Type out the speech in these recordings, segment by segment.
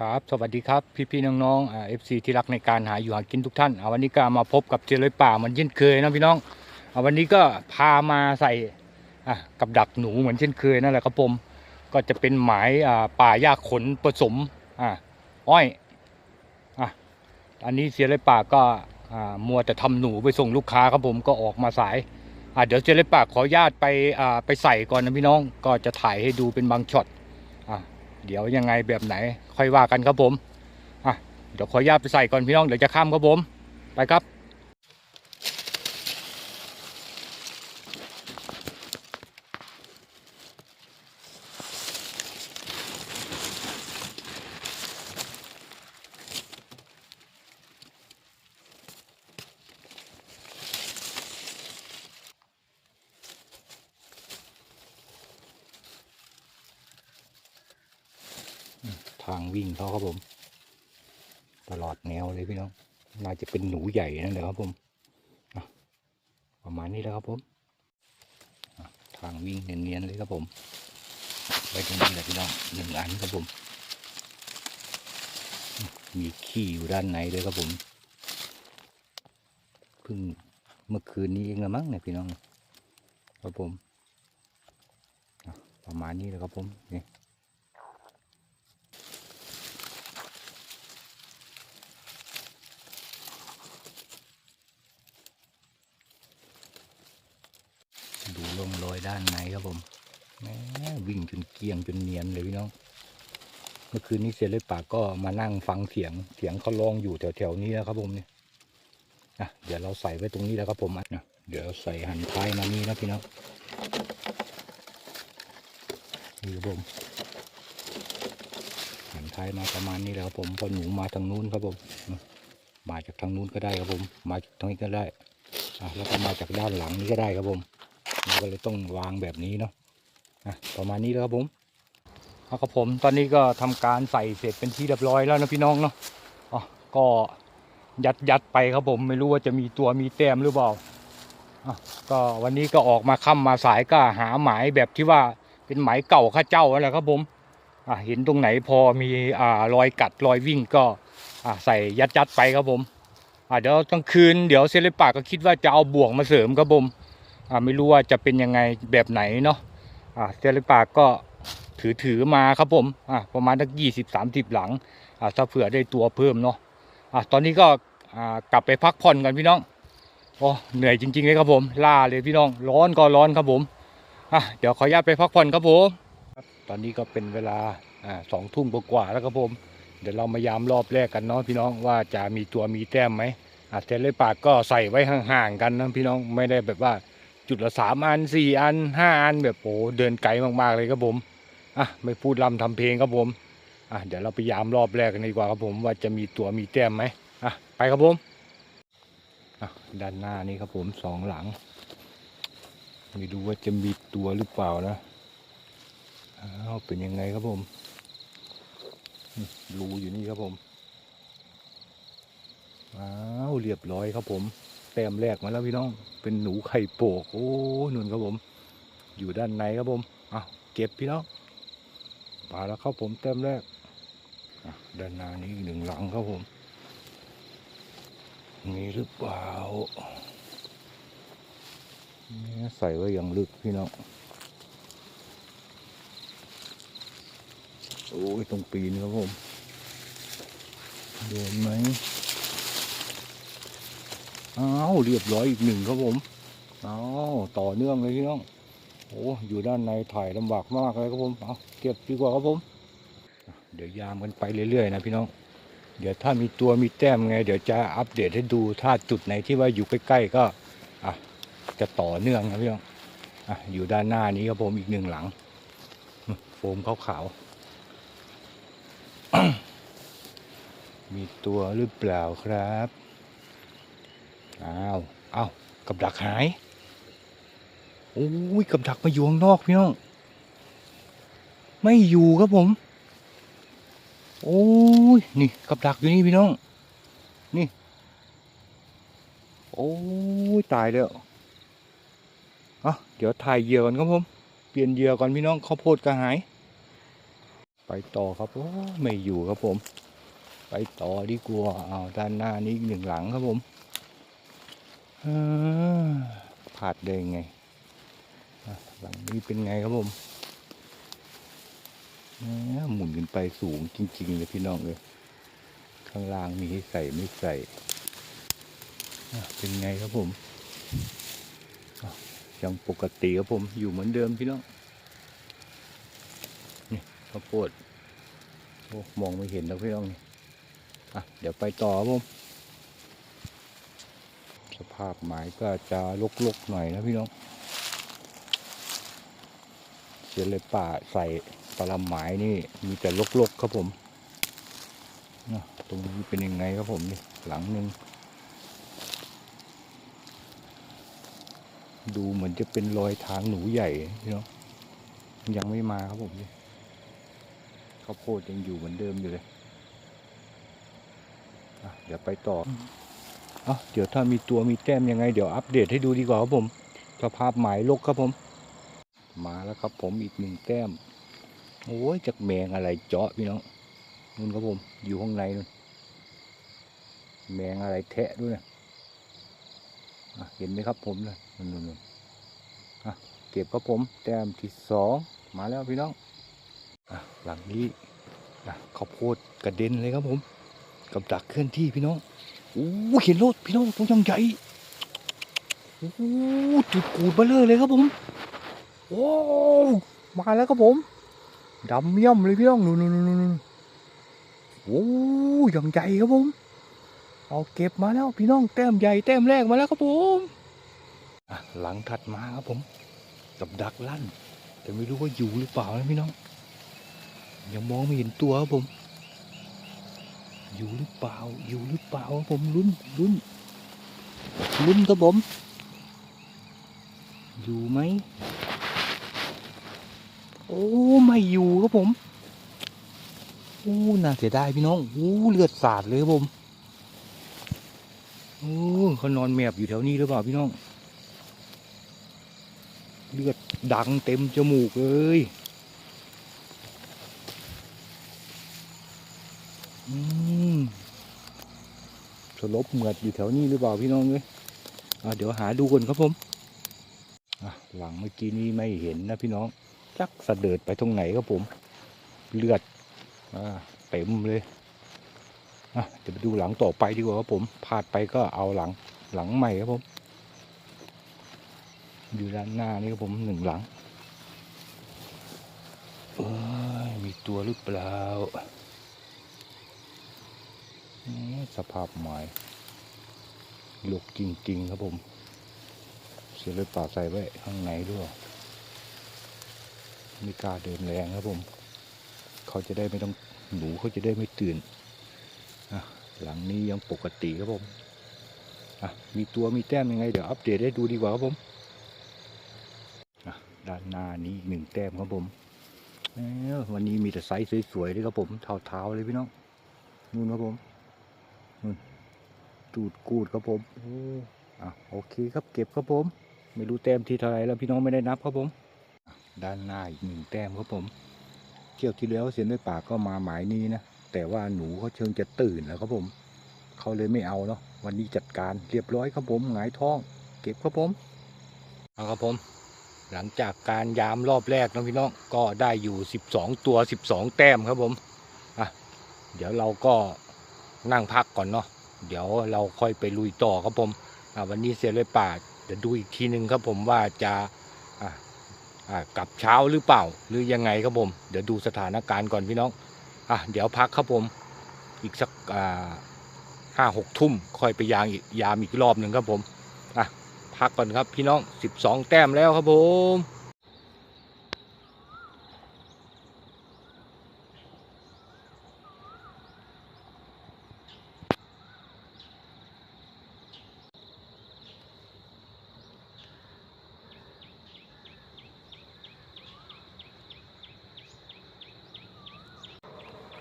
ครับ สวัสดีครับ พี่ๆน้องๆอ่าเอฟซีที่รักในการหาอยู่หากินทุกท่านอาวันนี้ก็มาพบกับเจริญป่าเหมือนเช่นเคยนะพี่น้องอ่าวันนี้ก็พามาใส่กับดักหนูเหมือนเช่นเคยนั่นแหละครับผมก็จะเป็นหมายป่าหญ้าขนผสมอ้อยอันนี้เจริญป่าก็มัวแต่ทำหนูไปส่งลูกค้าครับผมก็ออกมาสายเดี๋ยวเจริญป่าขออนุญาตไปไปใส่ก่อนนะพี่น้องก็จะถ่ายให้ดูเป็นบางช็อต เดี๋ยวยังไงแบบไหนค่อยว่ากันครับผมอะเดี๋ยวขออนุญาตไปใส่ก่อนพี่น้องเดี๋ยวจะข้ามครับผมไปครับ ทางวิ่งเขาครับผม ตลอดแนวเลยพี่น้อง น่าจะเป็นหนูให ญ่นั่นแหละครับผมประมาณนี้แล้วครับผมทางวิ่งเนียนๆเลยครับผมไว้ตรงนี้แหละพี่น้องหนึ่งอันครับผม มีขี้อยู่ด้านในเลยครับผมเพิ่งเมื่อคืนนี้เองละมั้งเนี่ยพี่น้อง ครับผมประมาณนี้เลยครับผมนี่ ดูร่องรอยด้านในครับผมแหมวิ่งจนเกียงจนเนียนเลยพี่น้อง เมื่อคืนนี้เสียเลยปาก็มานั่งฟังเสียง เสียงเขาร้องอยู่แถวๆนี้นะครับผมเนี่ยอะเดี๋ยวเราใส่ไว้ตรงนี้แล้วครับผมอะนะเดี๋ยวใส่หันท้ายมานี่นะพี่น้องนี่ครับผมหันท้ายมาประมาณนี้แล้วครับผมพอหนูมาทางนู้นครับผมมาจากทางนู้นก็ได้ครับผม มาจากทางนี้ก็ได้อะแล้วก็มาจากด้านหลังนี้ก็ได้ครับผม เราก็เลยต้องวางแบบนี้เนาะอะประมาณนี้แล้วครับผมเอาครับผมตอนนี้ก็ทำการใส่เสร็จเป็นที่เรียบร้อยแล้วนะพี่น้องเนาะอ๋อก็ยัดยัดไปครับผมไม่รู้ว่าจะมีตัวมีแต้มหรือเปล่าอะก็วันนี้ก็ออกมาค่ำมาสายก็หาหมายแบบที่ว่าเป็นหมายเก่าข้าเจ้าอะไรครับผมอะเห็นตรงไหนพอมีอ่ารอยกัดรอยวิ่งก็อะใส่ยัดยัดไปครับผมอะเดี๋ยวกลางคืนเดี๋ยวเซเลปากก็คิดว่าจะเอาบ่วงมาเสริมครับผม ไม่รู้ว่าจะเป็นยังไงแบบไหนเนาะอ่าเซเลปากก็ถือถือมาครับผมอ่าประมาณสักยี่สิบสามสิบหลังอ่าถ้าเผื่อได้ตัวเพิ่มเนาะอ่าตอนนี้ก็อ่ากลับไปพักผ่อนกันพี่น้องโอ้เหนื่อยจริงๆเลยครับผมล่าเลยพี่น้องร้อนก็ร้อนครับผมอะเดี๋ยวขออนุญาตไปพักผ่อนครับผมตอนนี้ก็เป็นเวลาอ่าสองทุ่มกว่าแล้วครับผม เดี๋ยวเรามายามรอบแรกกันเนาะพี่น้องว่าจะมีตัวมีแต้มไหมอ่าเซเลปากก็ใส่ไว้ห่างๆกันนะพี่น้องไม่ได้แบบว่า จุดละสามอันสี่อันห้าอันแบบโอ้เดินไกลมากๆเลยครับผมอะไม่พูดลำทำเพลงครับผมอะเดี๋ยวเราไปยามรอบแรกกันดีกว่าครับผมว่าจะมีตัวมีแต้มไหมอะไปครับผมอะด้านหน้านี้ครับผมสองหลัง ไม่รู้ว่าจะมีตัวหรือเปล่านะอ้าวเป็นยังไงครับผมรูอยู่นี่ครับผมอ้าวเรียบร้อยครับผม แต้มแรกมาแล้วพี่น้อง เป็นหนูไข่โปกโอ้หนุนครับผม อยู่ด้านในครับผมอะเก็บพี่น้องมาแล้วครับผมแต้มแรกด้านหน้านี้อีกหนึ่งหลังครับผมมีหรือเปล่าเนี่ยใส่ไว้อย่างลึกพี่น้องโอ้ยตรงปีนครับผมโดนไหม อ้าวเรียบร้อยอีกหนึ่งครับผมอ้าวต่อเนื่องเลยพี่น้องโอ้อยู่ด้านในถ่ายลำบากมากเลยครับผมเอาเก็บดีกว่าครับผม เดี๋ยวยามกันไปเรื่อยๆนะพี่น้อง เดี๋ยวถ้ามีตัวมีแต้มไง เดี๋ยวจะอัปเดตให้ดูถ้าจุดไหนที่ว่าอยู่ใกล้ๆก็อะจะต่อเนื่องนะพี่น้องอะอยู่ด้านหน้านี้ครับผมอีกหนึ่งหลัง โฟมขาวๆมีตัวหรือเปล่าครับ อ้าวเอ้ากับดักหายโอ้ยกับดักมาอยู่ข้างนอกพี่น้อง ไม่อยู่ครับผม โอ้ยนี่กับดักอยู่นี่พี่น้อง นี่ โอ้ยตายแล้วอะเดี๋ยวถ่ายเหยื่อก่อนครับผม เปลี่ยนเหยื่อก่อนพี่น้องข้าวโพดก็หาย ไปต่อครับโอ้ไม่อยู่ครับผม ไปต่อดีกว่าเอาด้านหน้านี้อีกหนึ่งหลังครับผม เอ้อพลาดได้ไงหลังนี้เป็นไงครับผมหมุนขึ้นไปสูงจริงๆเลยพี่น้องเลยข้างล่างมีให้ใส่ไม่ใส่เป็นไงครับผมยังปกติครับผมอยู่เหมือนเดิมพี่น้องนี่ข้าวโพดโอ้มองไม่เห็นแล้วพี่น้องนี่อะเดี๋ยวไปต่อครับผม สภาพหมายก็จะลกๆหน่อยนะพี่น้องเสียเลยป่าใส่ปลาหมายนี่มีแต่ลกๆครับผมนะตรงนี้เป็นยังไงครับผมนี่หลังหนึ่งดูเหมือนจะเป็นรอยทางหนูใหญ่พี่น้องยังไม่มาครับผมนี่ข้าวโพดยังอยู่เหมือนเดิมอยู่เลยเดี๋ยวไปต่อ เอะเดี๋ยวถ้ามีตัวมีแต้มยังไง เดี๋ยวอัปเดตให้ดูดีกว่าครับผมสภาพหมายลกครับผม มาแล้วครับผมอีกหนึ่งแต้ม โอ้ยจากแมงอะไรเจาะพี่น้องนู่นครับผมอยู่ข้างในนู่นแมงอะไรแทะด้วยนะะเห็นไหมครับผมเลยนู่นนู่นนู่นอะเก็บครับผม แต้มที่สองมาแล้วพี่น้องอะหลังนี้อะข้าวโพดกระเด็นเลยครับผมกับดักเคลื่อนที่พี่น้อง โอ้เห็นรถพี่น้องตัวยังใหญ่โอ้จุดกูดเบลเลอร์เลยครับผมโอ้มาแล้วครับผมดำเมี่ยมเลยพี่น้องนู่นนู่นนู่นนู่นโอ้ยังใหญ่ครับผม เอาเก็บมาแล้วพี่น้องแต้มใหญ่แต้มแรกมาแล้วครับผมหลังถัดมาครับผมกับดักลั่น แต่ไม่รู้ว่าอยู่หรือเปล่านะพี่น้องยังมองไม่เห็นตัวครับผม อยู่หรือเปล่า อยู่หรือเปล่า ผมลุ้นลุ้นลุ้นครับผม อยู่ไหม โอ้ไม่อยู่ครับผมโอ้น่าเสียดายพี่น้องโอ้เลือดสาดเลยครับผมโอ้เขานอนแมบอยู่แถวนี้หรือเปล่าพี่น้อง เลือดดังเต็มจมูกเลย อืมส ลบเหมือดอยู่แถวนี้หรือเปล่าพี่น้องเอ้ยเดี๋ยวหาดูก่อนครับผมหลังเมื่อกี้นี้ไม่เห็นนะพี่น้องจักสะเดิดไปตรงไหนครับผม เลือดอเต็มเลยเดี๋ยวไปดูหลังต่อไปดีกว่าครับผมพลาดไปก็เอาหลังหลังใหม่ครับผม อยู่ด้านหน้านี่ครับผมหนึ่งหลังมีตัวหรือเปล่า สภาพไม้ลกจริง ๆ ครับผม เสียเลยป่าใส่ไว้ข้างในด้วยไม่กล้าเดินแรงครับผม เขาจะได้ไม่ต้องหนูเขาจะได้ไม่ตื่นหลังนี้ยังปกติครับผมมีตัวมีแต้มยังไง เดี๋ยวอัปเดตให้ดูดีกว่าครับผมด้านหน้านี้หนึ่งแต้มครับผมวันนี้มีแต่ไซส์สวยๆเลยครับผมเท้าๆเลยพี่น้องนู่นครับผม ตูดกูดครับผมโอ้อะโอเคครับเก็บครับผม ไม่รู้แต้มที่เท่าไหรแล้วพี่น้องไม่ได้นับครับผม ด้านหน้าอีกหนึ่งแต้มครับผมเที่ยวที่แล้วเสียนด้วยปากก็มาหมายนี้นะแต่ว่าหนูเขาเชิงจะตื่นแล้วครับผมเขาเลยไม่เอาเนาะวันนี้จัดการเรียบร้อยครับผมหงายท้อง เก็บครับผมเอาครับผม หลังจากการยามรอบแรกนะพี่น้องก็ได้อยู่ 12 ตัว 12 แต้มครับผมอะเดี๋ยวเราก็ นั่งพักก่อนเนาะเดี๋ยวเราค่อยไปลุยต่อครับผมวันนี้เสียเลยป่าเดี๋ยวดูอีกทีหนึ่งครับผมว่าจะกลับเช้าหรือเปล่า หรือยังไงครับผม เดี๋ยวดูสถานการณ์ก่อนพี่น้องอะเดี๋ยวพักครับผม อีกสักห้าหกทุ่มค่อยไปยางอีกยามอีกรอบหนึ่งครับผมอะพักก่อนครับพี่น้องสิบสองแต้มแล้วครับผม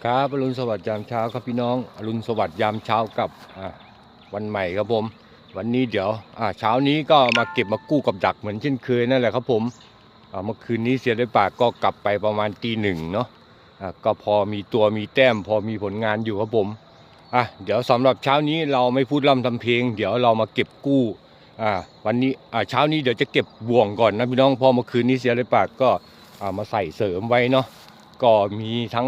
ครับอรุณสวัสดิ์ยามเช้าครับพี่น้องอรุณสวัสดิ์ยามเช้ากับวันใหม่ครับผม วันนี้เดี๋ยวเช้านี้ก็มาเก็บมากู้กับดักเหมือนเช่นเคยนั่นแหละครับผมอ่าเมื่อคืนนี้เสียได้ปากก็กลับไปประมาณตีหนึ่งเนาะะก็พอมีตัวมีแต้ม พอมีผลงานอยู่ครับผมอะเดี๋ยวสำหรับเช้านี้เราไม่พูดล่ำทำเพลง เดี๋ยวเรามาเก็บกู้อ่าวันนี้อ่าเช้านี้เดี๋ยวจะเก็บบ่วงก่อนนะพี่น้องพอเมื่อคืนนี้เสียเลยปากก็อ่ามาใส่เสริมไว้เนาะ ก็มีทั้ง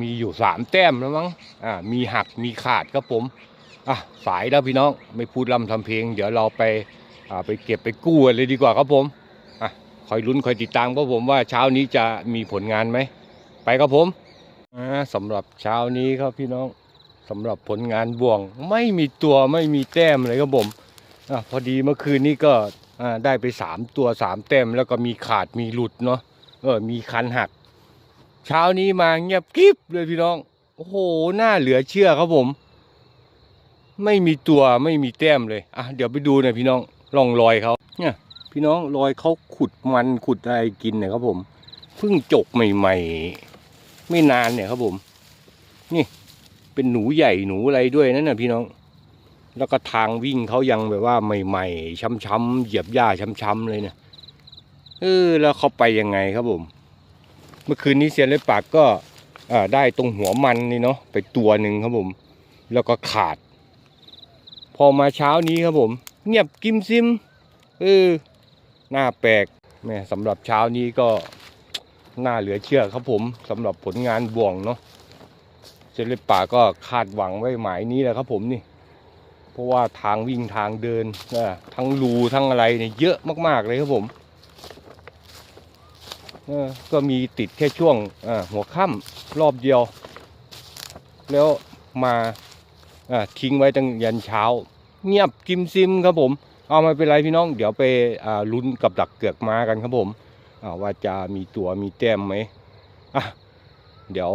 มีอยู่สามแต้มแล้วมั้งอ่ามีหักมีขาดครับผมอะสายแล้วพี่น้องไม่พูดลำทำเพลง เดี๋ยวเราไปไปเก็บไปกู้เลยดีกว่าครับผมอะคอยลุ้นคอยติดตามครับผมว่าเช้านี้จะมีผลงานไหม ไปครับผมอ่าสำหรับเช้านี้ครับพี่น้องสำหรับผลงานบ่วงไม่มีตัวไม่มีแต้มเลยครับผมอะพอดีเมื่อคืนนี้ก็อ่าได้ไปสามตัวสามแต้มแล้วก็มีขาดมีหลุดเนาะเออมีคันหัก เช้านี้มาเงียบกริบเลยพี่น้อง โอ้โหหน่าเหลือเชื่อครับผม ไม่มีตัวไม่มีแต้มเลยอะเดี๋ยวไปดูหน่อยพี่น้องร่องรอยเขาเนี่ย พี่น้องรอยเขาขุดมันขุดอะไรกินเนี่ยครับผมเพิ่งจกใหม่ๆ ไม่นานเนี่ยครับผม นี่เป็นหนูใหญ่หนูอะไรด้วยนั่นน่ะพี่น้อง แล้วก็ทางวิ่งเขายังแบบว่าใหม่ ๆช้ำๆเหยียบหญ้าช้ำๆเลยเนี่ยเออแล้วเขาไปยังไงครับผม เมื่อคืนนี้เซียนเล็บปากก็ได้ตรงหัวมันนี่เนาะไปตัวหนึ่งครับผม แล้วก็ขาด พอมาเช้านี้ครับผม เงียบกิมซิมเออหน้าแปลกแม่สำหรับเช้านี้ก็น่าเหลือเชื่อครับผมสำหรับผลงานบ่วงเนาะเจลิป่าก็คาดหวังไว้หมายนี้แหละครับผมนี่ เพราะว่าทางวิ่งทางเดินทั้งรูทั้งอะไรเนี่ยเยอะมากๆเลยครับผม ก็มีติดแค่ช่วงหัวค่ำรอบเดียว แล้วมาทิ้งไว้ตั้งยันเช้า เงียบกิมซิมครับผม เอาม่เป็นไรพี่น้อง เดี๋ยวไปลุ้นกับดักเกือกม้ากันครับผมว่าจะมีตัวมีแต้มไหมอะเดี๋ยว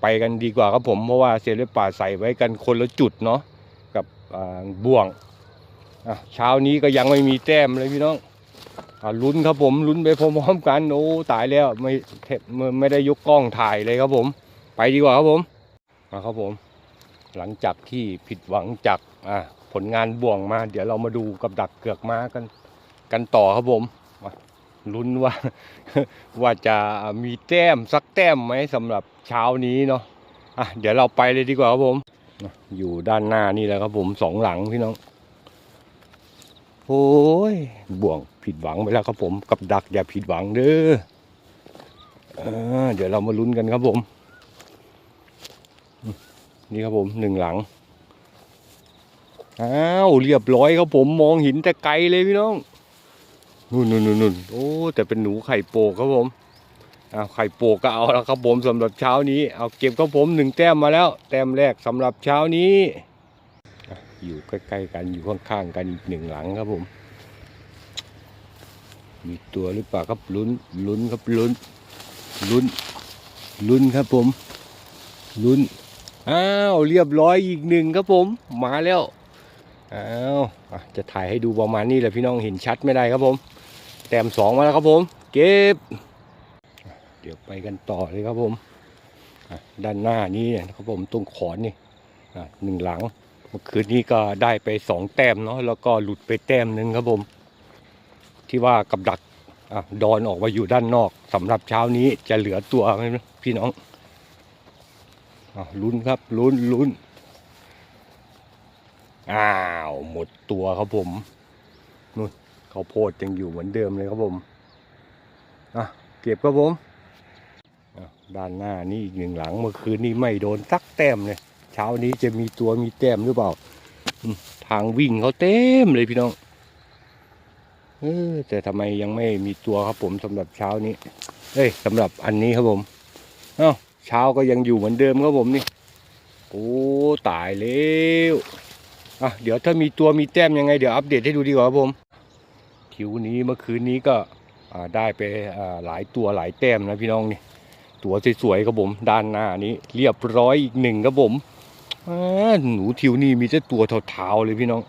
ไปกันดีกว่าครับผมเพราะว่าเซเลป่าใส่ไว้กันคนละจุดเนาะกับบ่วงเช้านี้ก็ยังไม่มีแต้มเลยพี่น้อง ลุ้นครับผมลุ้นไปพร้อมๆกันโอ้ตายแล้วไม่เทไม่ไม่ได้ยกกล้องถ่ายเลยครับผม ไปดีกว่าครับผมมาครับผม หลังจากที่ผิดหวังจากอ่าผลงานบ่วงมา เดี๋ยวเรามาดูกับดักเกือกม้ากันกันต่อครับผมลุ้นว่าว่าจะมีแต้มสักแต้มไหมสำหรับเช้านี้เนาะอะเดี๋ยวเราไปเลยดีกว่าครับผม อยู่ด้านหน้านี่แหละครับผมสองหลังพี่น้อง โอ้ยบ่วงผิดหวังไปแล้วครับผม กับดักอย่าผิดหวังเด้อเดี๋ยวเรามาลุ้นกันครับผม นี่ครับผมหนึ่งหลังอ้าวเรียบร้อยครับผมมองหินแต่ไกลเลยพี่น้องนู่นนู่นนู่นโอ้แต่เป็นหนูไข่โปกครับผมเอาไข่โปกก็เอาแล้วครับผมสำหรับเช้านี้เอาเก็บครับผมหนึ่งแต้มมาแล้ว แต้มแรกสำหรับเช้านี้ อยู่ใกล้ๆกันอยู่ข้างๆกันอีกหนึ่งหลังครับผม มีตัวหรือเปล่าครับลุ้นลุ้นครับลุ้นลุ้นลุ้นครับผมลุ้นอ้าวเรียบร้อยอีกหนึ่งครับผมมาแล้วอ้าวจะถ่ายให้ดูประมาณนี้แหละพี่น้องเห็นชัดไม่ได้ครับผม แต้มสองมาแล้วครับผม เก็บ เดี๋ยวไปกันต่อเลยครับผมด้านหน้านี้นะครับผมตรงขอนนี่หนึ่งหลัง เมื่อคืนนี้ก็ได้ไปสองแต้มเนาะแล้วก็หลุดไปแต้มหนึ่งครับผม ที่ว่ากับดักอะดอนออกมาอยู่ด้านนอกสำหรับเช้านี้จะเหลือตัวไหมพี่น้องอลุ้นครับลุ้นลุ้นอ้าวหมดตัวครับผมนู่นเขาโพดยังอยู่เหมือนเดิมเลยครับผมอะเก็บครับผมด้านหน้านี่อีกหนึ่งหลังเมื่อคืนนี้ไม่โดนสักแต้มเลย ช้านี้จะมีตัวมีแต้มหรือเปล่าทางวิ่งเขาเต็มเลยพี่น้องเออแต่ทำไมยังไม่มีตัวครับผมสำหรับเช้านี้เอ้ยสำหรับอันนี้ครับผมเอ้าเช้าก็ยังอยู่เหมือนเดิมครับผมนี่โอ้ตายแล้วอะเดี๋ยวถ้ามีตัวมีแต้มยังไงเดี๋ยวอัปเดตให้ดูดีกว่าครับผมทิวนี้เมื่อคืนนี้ก็ได้ไปหลายตัวหลายแต้มนะพี่น้องนี่ตัวสวยๆครับผม ด้านหน้านี้เรียบร้อยอีกหนึ่งครับผม หนูทิวนี่มีแต่ตัวเทาๆเลยพี่น้อง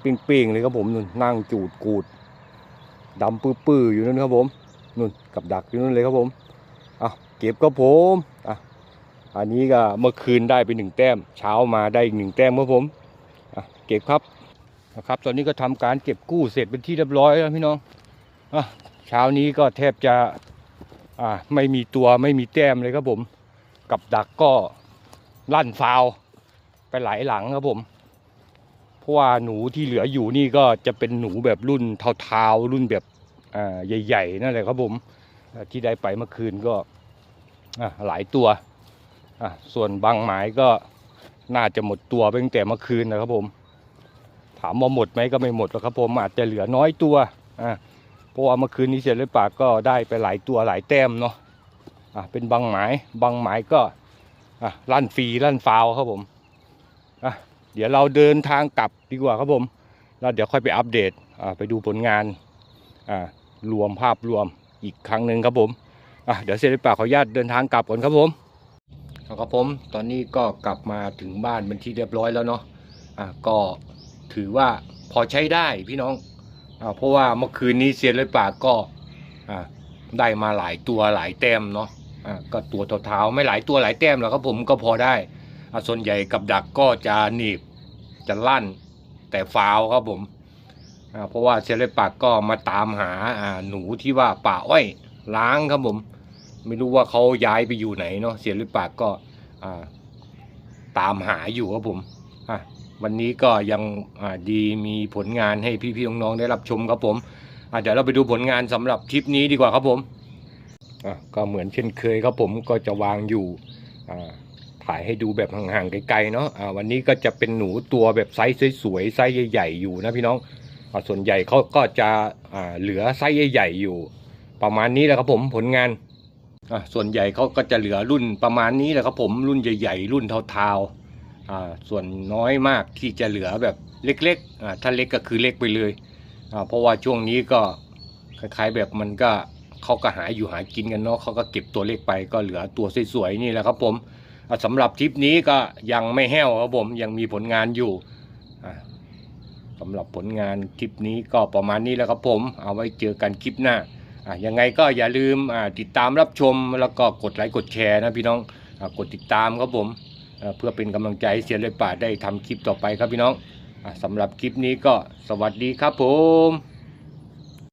เป้งๆเลยครับผมนู่นนั่งจูดกูดดำปื้อๆอยู่นั่นครับผมนู่นกับดักอยู่นั่นเลยครับผมอะเก็บครับผมอะอันนี้ก็เมื่อคืนได้ไปหนึ่งแต้ม เช้ามาได้อีกหนึ่งแต้มครับผมอะเก็บครับนะครับ ตอนนี้ก็ทำการเก็บกู้เสร็จเป็นที่เรียบร้อยแล้วพี่น้องอะเช้านี้ก็แทบจะอ่าไม่มีตัวไม่มีแต้มเลยครับผม กับดักก็ลั่นฟาว ไปหลายหลังครับผม เพราะว่าหนูที่เหลืออยู่นี่ก็จะเป็นหนูแบบรุ่นเทาๆรุ่นแบบใหญ่ๆนั่นแหละครับผมที่ได้ไปเมื่อคืนก็หลายตัว ส่วนบางหมายก็น่าจะหมดตัวไปตั้งแต่เมื่อคืนนะครับผม ถามว่าหมดไหมก็ไม่หมดหรอกครับผมอาจจะเหลือน้อยตัวเพราะว่าเมื่อคืนนี้เสร็จเลยปากก็ได้ไปหลายตัวหลายแต้มเนาะเป็นบางหมายบางหมายก็ลั่นฟรีลั่นฟาวครับผม อะเดี๋ยวเราเดินทางกลับดีกว่าครับผมแล้วเดี๋ยวค่อยไปอัปเดตอ่าไปดูผลงานอ่ารวมภาพรวมอีกครั้งหนึ่งครับผมอะเดี๋ยวเสร็จเลยปาขออนุญาตเดินทางกลับก่อนครับผมครับผมตอนนี้ก็กลับมาถึงบ้านเป็นที่เรียบร้อยแล้วเนาะอะก็ถือว่าพอใช้ได้พี่น้องอาเพราะว่าเมื่อคืนนี้เซียนเลยปาก็อ่าได้มาหลายตัวหลายแต้มเนาะอ่าก็ตัวเท้าๆไม่หลายตัวหลายแต้มหรอกครับผมก็พอได้ ส่วนใหญ่กับดักก็จะหนีบจะลั่นแต่ฟาวครับผมเพราะว่าเซียเลปากก็มาตามหาหนูที่ว่าป่าอ้อยล้างครับผม ไม่รู้ว่าเขาย้ายไปอยู่ไหนเนาะเซียเลปากก็ตามหาอยู่ครับผมวันนี้ก็ยังดีมีผลงานให้พี่ๆน้องๆได้รับชมครับผมเดี๋ยวเราไปดูผลงานสำหรับทริปนี้ดีกว่าครับผมก็เหมือนเช่นเคยครับผมก็จะวางอยู่ ถ่ายให้ดูแบบห่างๆไกลๆเนาะอ่าวันนี้ก็จะเป็นหนูตัวแบบไซส์สวยๆไซส์ใหญ่ๆอยู่นะพี่น้องอ่าส่วนใหญ่เขาก็จะอ่าเหลือไซส์ใหญ่ๆอยู่ ประมาณนี้แหละครับผมผลงานอ่าส่วนใหญ่เขาก็จะเหลือรุ่นประมาณนี้แหละครับผมรุ่นใหญ่ๆ รุ่นเทาๆอ่าส่วนน้อยมากที่จะเหลือแบบเล็กๆอ่าถ้าเล็กก็คือเล็กไปเลยอ่าเพราะว่าช่วงนี้ก็คล้ายๆแบบมันก็เขาก็หาอยู่หากินกันเนาะเขาก็เก็บตัวเล็กไปก็เหลือตัวสวยๆนี่แหละครับผม สำหรับทริปนี้ก็ยังไม่แห้วครับผมยังมีผลงานอยู่สำหรับผลงานทริปนี้ก็ประมาณนี้แล้วครับผม เอาไว้เจอกันคลิปหน้าอ่ายังไงก็อย่าลืมติดตามรับชมแล้วก็กดไลค์กดแชร์นะพี่น้องอกดติดตามครับผมเพื่อเป็นกำลังใจให้เสียเลยป่าได้ทำคลิปต่อไปครับพี่น้องอสำหรับคลิปนี้ก็สวัสดีครับผม